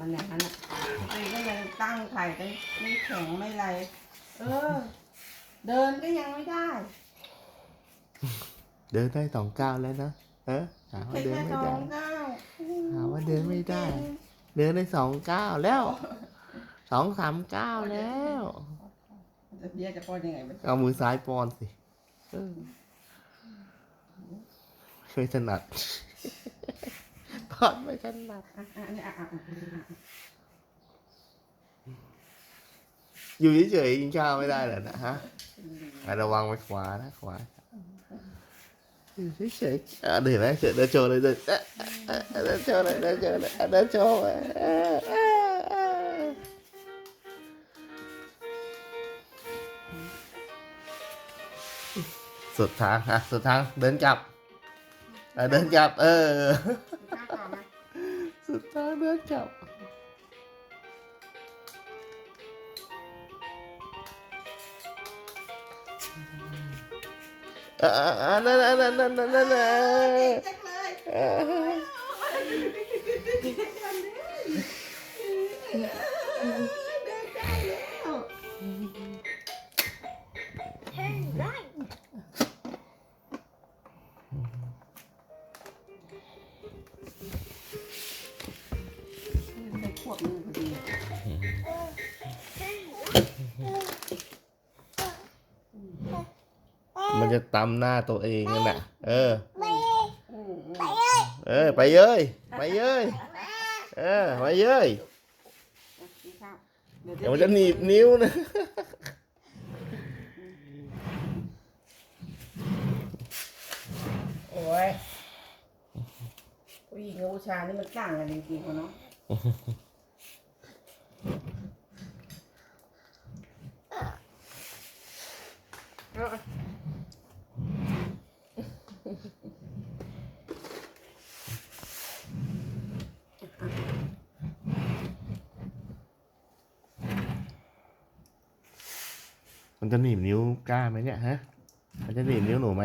กันไม่แข็งไม่ไร เออ เดินก็ยังไม่ได้เดินได้สองก้าวแล้วนะ เออหาว่าแค่เดินแค่ไม่สอได้งก้าวหาว่าเดินไม่ได้ เดินได้สองก้าวแล้ว สองสามก้าวแล้วจะเบียจะป้อนยังไงมันเอามือซ้ายป้อนสิเออไม่ถนัดป้ อนไม่ถนัดอะอะอันนี้อะอะอะอะอยู่เฉยๆกินข้าวไม่ได้เหรอนะฮะระวังไปขวานะขวาอยู่เฉยๆอะเดินไหมเดินเดินโชว์เลยเดินเอ๊ะเอ๊ะเอ๊ะเดินโชว์เลยเดินโชว์เลยอะเดินโชว์สุดทางอะสุดทางเดินกลับเดินกลับ เออ ข้าวต่อมาสุดทา วบมือพอดีมันจะตำหน้าตัวเองนั่นแหละเอออืมอืมเออ ไปเย้ย ไปเย้ย เออ ไปเย้ยกินข้าวเดี๋ยวมันจะหนีบนิ้วนะโอ้ยผู้หญิงกับผู้ชายนี่มันต่างกันจริงๆเขาเนาะ มันจะหนีบนิ้วกล้าไหมเนี่ยฮะ มันจะหนีบนิ้วหนูไหม